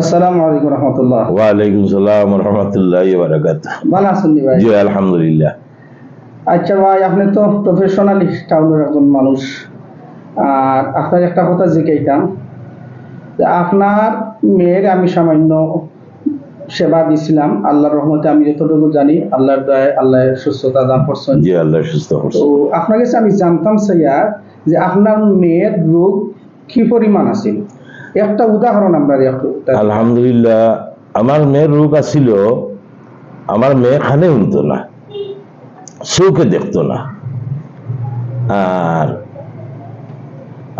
আসসালামু আলাইকুম রহমতুল্লাহ। ওয়ালাইকুম সালাম রহমতুল্লাহ বারাকাত ভালো আছেন ভাই? জি আলহামদুলিল্লাহ। আচ্ছা ভাই আপনি তো প্রফেশনালি টাউনের একজন মানুষ। আর আপনার একটা কথা জিজ্ঞাইতাম যে আপনার মেয়ের আমি সামান্য সেবা দিছিলাম আল্লাহর রহমতে আমি যতটুকু জানি আল্লাহর দয়ায় আল্লাহ সুস্থতা দান করছেন। জি আল্লাহ সুস্থ তো আপনার কাছে আমি জানতাম সাইয়া যে আপনার মেয়ের রোগ কি পরিমাণ আছিল একটা উদাহরণ আমরা আলহামদুলিল্লাহ, আমার মেয়ের রোগ আছিল, আমার মেয়ে খানে উনতো না চৌকে দেখতো না, আর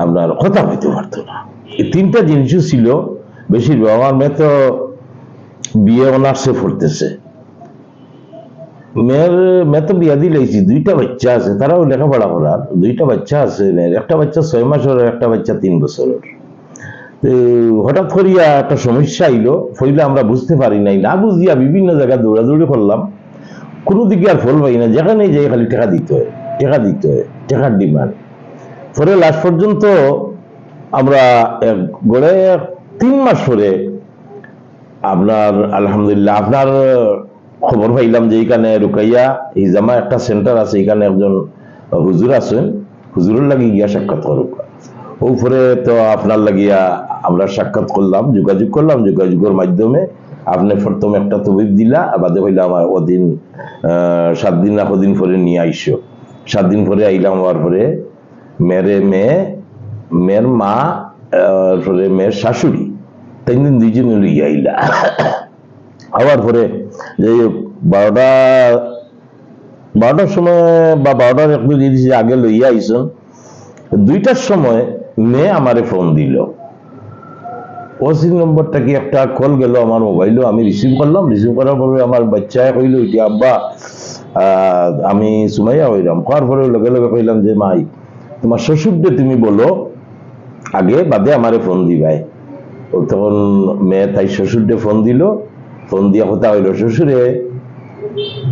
আপনার কথা হইতে পারতো না। এই তিনটা জিনিসও ছিল, বেশিরভাগ। আমার মেয়ে তো বিয়ে অনার্সে পড়তেছে। মেয়ের, মেয়ে তো বিয়া দিলেছি দুইটা বাচ্চা আছে, তারাও লেখাপড়া করার। দুইটা বাচ্চা আছে মেয়ের, একটা বাচ্চা ছয় মাসের, একটা বাচ্চা তিন বছরের। হঠাৎ করিয়া একটা সমস্যা আইলো। ফইলে আমরা বুঝতে পারি নাই। না বুঝিয়া বিভিন্ন জায়গায় দৌড়াদৌড়ি করলাম। কোনো দিকে আর ফল পাই না। যেখানে যাই খালি টাকা দিতে হয়। টাকা দিতে হয়। টাকার ডিমান্ড। পরে লাস্ট পর্যন্ত আমরা গড়ে তিন মাস পরে আপনার, আলহামদুলিল্লাহ, আপনার খবর পাইলাম যে এইখানে রুকাইয়া হিজামা একটা সেন্টার আছে। এখানে একজন হুজুর আছেন। হুজুরের লাগি গিয়া সাক্ষাৎ করুক। উপরে তো আপনার লাগিয়া আমরা সাক্ষাৎ করলাম, যোগাযোগ করলাম, যোগাযোগের মাধ্যমে আপনি প্রথম একটা তবিব দিলা বাদে হইলে আমার ওদিন সাত দিন না কদিন পরে নিয়ে আইসো। সাত দিন পরে আইলাম হওয়ার পরে মেরে মেয়ে, মেয়ের মা পরে মেয়ের শাশুড়ি, তিন দিন দুইজনে লইয়া আইলা। আবার পরে যে বারোটা, বারোটার সময় বা বারোটার একটু আগে লইয়া আইসন। দুইটার সময় মেয়ে আমারে ফোন দিল। ওসি নম্বরটা কি একটা কল গেল আমার মোবাইলও আমি রিসিভ করলাম রিসিভ করার পরে আমার বাচ্চায় কইল আব্বা আমি সুমাইয়া হইলাম। হওয়ার পরে লগে লগে কইলাম যে, মাই, তোমার তুমি বলো, আগে বাদে আমারে ফোন দিবাই। তখন মেয়ে তাই শ্বশুরকে ফোন দিল। ফোন দিয়া কথা হইল, শ্বশুরে,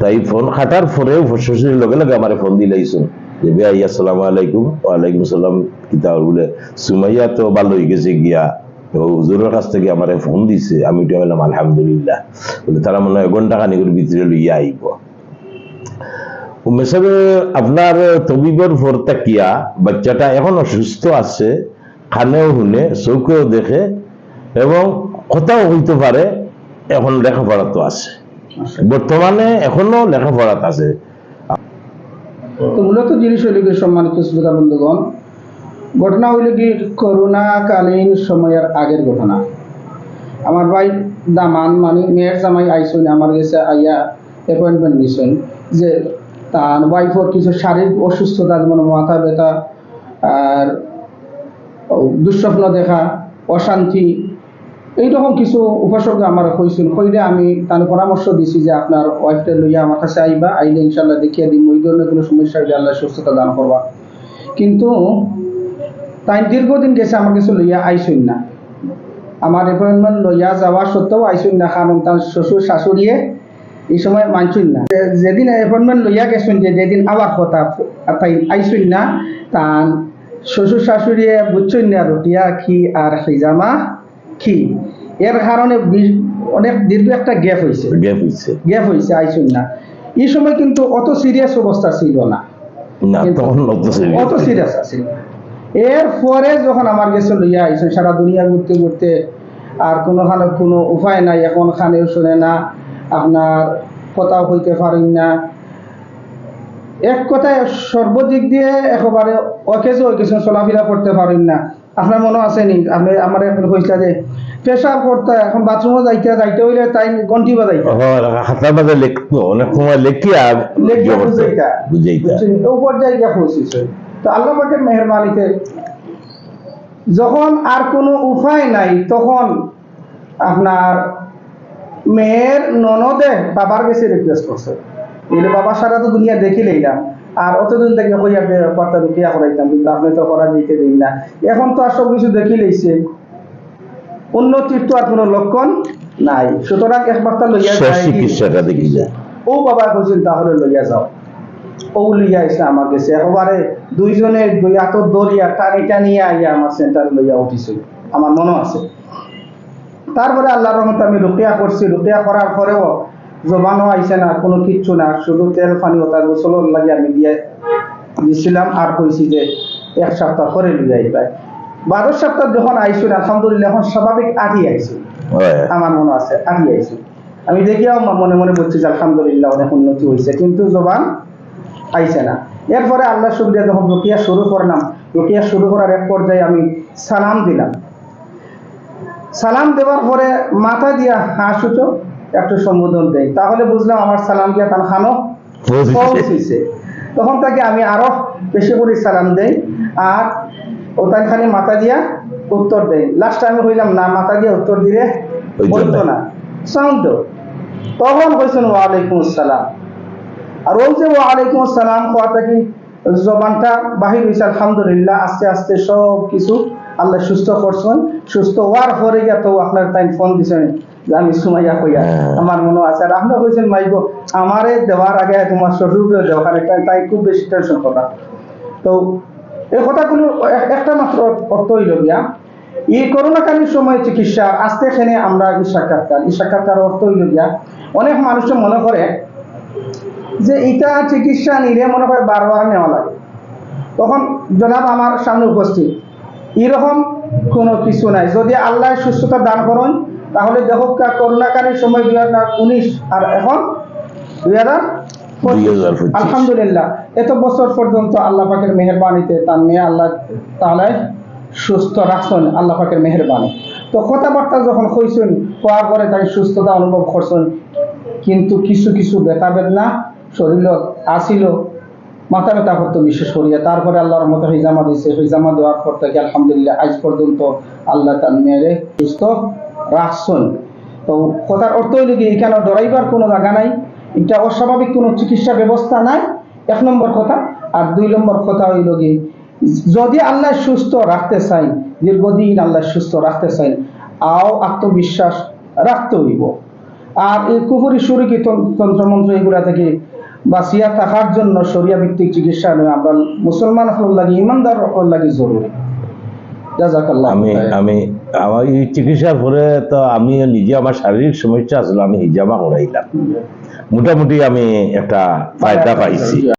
তাই ফোন খাটার পরেও শ্বশুরের লগে লগে আমারে ফোন দিলাইছুন যে ভাই আসসালামু আলাইকুম ওয়ালাইকুম সালাম কিতা বলে সুমাইয়া তো ভালো হয়ে গেছে গিয়া ও হুজুরের কাছ থেকে আমারে ফোন দিছে আমি উঠে বললাম আলহামদুলিল্লাহ বলে তারা মনে হয় ঘণ্টা খানিকের ভিতরে লইয়া আইব মেসাবে আপনার তবিবর ভরতা কিয়া বাচ্চাটা এখনও সুস্থ আছে খানেও শুনে চৌকেও দেখে এবং কথাও হইতে পারে এখন লেখাপড়া তো আছে বর্তমানে এখনও লেখাপড়াত আছে তো মূলত জিনিস হইল কি সম্মানিত শ্রোতা বন্ধুগণ, ঘটনা হইল কি করোনাকালীন সময়ের আগের ঘটনা। আমার ভাই দামান মানে মেয়ের জামাই আইসুন, আমার কাছে আইয়া অ্যাপয়েন্টমেন্ট নিছেন যে তার ওয়াইফর কিছু শারীরিক অসুস্থতা, যেমন মাথা ব্যথা আর দুঃস্বপ্ন দেখা, অশান্তি এইরকম কিছু উপসর্গ আমার হয়েছিল। হইলে আমি তার পরামর্শ দিছি যে আপনার ওয়াইফটা লইয়া আমার কাছে আইবা, আইলে ইনশাল্লাহ দেখিয়ে দিম ওই ধরনের কোনো সমস্যা হইলে আল্লাহ সুস্থতা দান করবা। কিন্তু তাই দীর্ঘদিন গেছে আমার কাছে লইয়া আইসুন না। আমার অ্যাপয়েন্টমেন্ট লইয়া যাওয়া সত্ত্বেও আইসুন না, কারণ তার শ্বশুর শাশুড়িয়ে এই সময় মানছুন না। যেদিন অ্যাপয়েন্টমেন্ট লইয়া গেছুন, যে যেদিন আবার কথা তাই আইসুন না, তার শ্বশুর শাশুড়িয়ে বুঝছুন না রুটিয়া কি আর হিজামা কি? এর কারণে অনেক দীর্ঘ একটা গ্যাপ হয়েছে গ্যাপ হইছে। গ্যাপ হয়েছে আইসুন না। এই সময় কিন্তু অত সিরিয়াস অবস্থা ছিল না। অত সিরিয়াস আছিল এর পরে যখন আমার গেছে লইয়া আইসে সারা দুনিয়া ঘুরতে ঘুরতে আর কোনো খানে কোনো উপায় নাই এখন খানেও শুনে না আপনার কথাও হইতে পারেন না। এক কথায় সর্বদিক দিয়ে একেবারে অকেজে গেছেন চলাফেরা করতে পারেন না। আপনার মনে আছে নি? আপনি আমার এখন কইসলা যে পেশাব করতে এখন বাথরুমে যাইতে যাইতে হইলে তাই গন্টি বাজাইতে হাতার মাঝে লিখতো অনেক সময় লেখিয়া বুঝাইতা। বুঝাইতা। বুঝছেন? ও পর্যায়ে তো আল্লাহ পাকের মেহরবানিতে যখন আর কোনো উপায় নাই তখন আপনার মেয়ের ননদে বাবার কাছে রিকোয়েস্ট করছে। বাবা সারা তো দুনিয়া দেখি লইলাম আর অতদিন থেকে কইয়া কর্তা রুকিয়া করাইতাম কিন্তু আপনি তো করা দিতে দিন না। এখন তো আর সব কিছু দেখি লইছে উন্নতির তো আর কোনো লক্ষণ নাই। সুতরাং একবার লইয়া? চিকিৎসাটা দেখি যায় ও বাবা কইছেন তাহলে লইয়া যাও। ও লইয়া আমার কাছে একেবারে দুইজনে দুই দরিয়া টানি টানিয়া আইয়া আমার সেন্টারে লইয়া উঠিছিল আমার মনে আছে। তারপরে আল্লাহর রহমতে আমি রুকিয়া করছি। রুকিয়া করার পরেও জবানও আইছে না কোনো কিচ্ছু না শুধু তেল পানি ওটা গোসল লাগে আমি দিয়ে দিছিলাম আর কইছি যে এক সপ্তাহ পরে লিয়ে আইবাই বারো সপ্তাহ যখন আইসুন আলহামদুলিল্লাহ এখন স্বাভাবিক আঠি আইসি আমার মনে আছে আঠি আইসি আমি দেখিয়াও মা- মনে মনে বলছি যে আলহামদুলিল্লাহ অনেক উন্নতি হয়েছে কিন্তু জবান আইছে না। এরপরে আল্লাহ সুবিধা যখন রুকিয়া শুরু করলাম রুকিয়া শুরু করার এক পর্যায়ে আমি সালাম দিলাম। সালাম দেওয়ার পরে মাথা দিয়া হাসুচো একটু সম্বোধন দেয় তাহলে বুঝলাম আমার সালাম দিয়া তার খানো পৌঁছেছে তখন তাকে আমি আরও বেশি করে সালাম দেই আর ও তাই খালি মাথা দিয়া উত্তর দেয় লাস্ট আমি হইলাম না মাথা দিয়া উত্তর দিলে হইতো না। না সাউন্ড তখন কইছেন ওয়ালাইকুম আসসালাম। আর ওই যে ওয়ালাইকুম আসসালাম কথা কি জবানটা বাহির হয়েছে আলহামদুলিল্লাহ আস্তে আস্তে সব কিছু আল্লাহ সুস্থ করছেন সুস্থ হওয়ার পরে গিয়া তো আপনার তাই ফোন দিছেন যে আমি সুমাইয়া কইয়া হ্যাঁ। আমার মনে আছে। আর আপনি কইছেন মাইগো আমারে দেওয়ার আগে তোমার শ্বশুরকে দেওয়া কারণ তাই খুব বেশি টেনশন কথা। তো এই কথাগুলো একটা মাত্র অর্থ হইল গিয়া এই করোনাকালীন সময় চিকিৎসা আজকে এখানে আমরা এই সাক্ষাৎকার। এই সাক্ষাৎকার অর্থ হইল গিয়া অনেক মানুষ মনে করে যে এটা চিকিৎসা নিলে মনে হয় বারবার নেওয়া লাগে। তখন জনাব আমার সামনে উপস্থিত এরকম কোনো কিছু নাই। যদি আল্লাহ সুস্থতা দান করেন তাহলে দেখো করোনাকালীন সময় দুই হাজার উনিশ আর এখন দুই হাজার আলহামদুলিল্লাহ এত বছর পর্যন্ত আল্লাহ পাকের মেহরবানিতে তার মেয়ে আল্লাহ তাহলে সুস্থ রাখছেন আল্লাহ পাকের মেহরবানি। তো কথাবার্তা যখন কইছেন কোয়ার পরে তাই সুস্থতা অনুভব করছেন। কিন্তু কিছু কিছু ব্যথা বেদনা শরীরত আসিল মাথা ব্যথা করতো বিশেষ করিয়া তারপরে আল্লাহর মতো হিজামা দিয়েছে হিজামা দেওয়ার পর থেকে আলহামদুলিল্লাহ আজ পর্যন্ত আল্লাহ তার মেয়েরে সুস্থ রাখছেন। তো কথার অর্থ হইলে কি, এখানে ডরাইবার কোনো জায়গা নাই, এটা অস্বাভাবিক কোনো চিকিৎসা ব্যবস্থা নাই, এক নম্বর কথা। আর দুই নম্বর কথা হইল কি, যদি আল্লাহ সুস্থ রাখতে চাই, দীর্ঘদিন আল্লাহ সুস্থ রাখতে চাই, আও আত্মবিশ্বাস রাখতে হইব। আর এই কুপুরি সুরকি তন্ত্রমন্ত্র এগুলা থেকে বাঁচিয়া থাকার জন্য সরিয়া ভিত্তিক চিকিৎসা নয় আমরা মুসলমান হল লাগে, ইমানদার হল লাগে জরুরি। আমি আমি, আমার এই চিকিৎসার পরে তো আমি নিজে আমার শারীরিক সমস্যা আসলে আমি হিজামা করাইলাম। মোটামুটি আমি একটা ফায়দা পাইছি।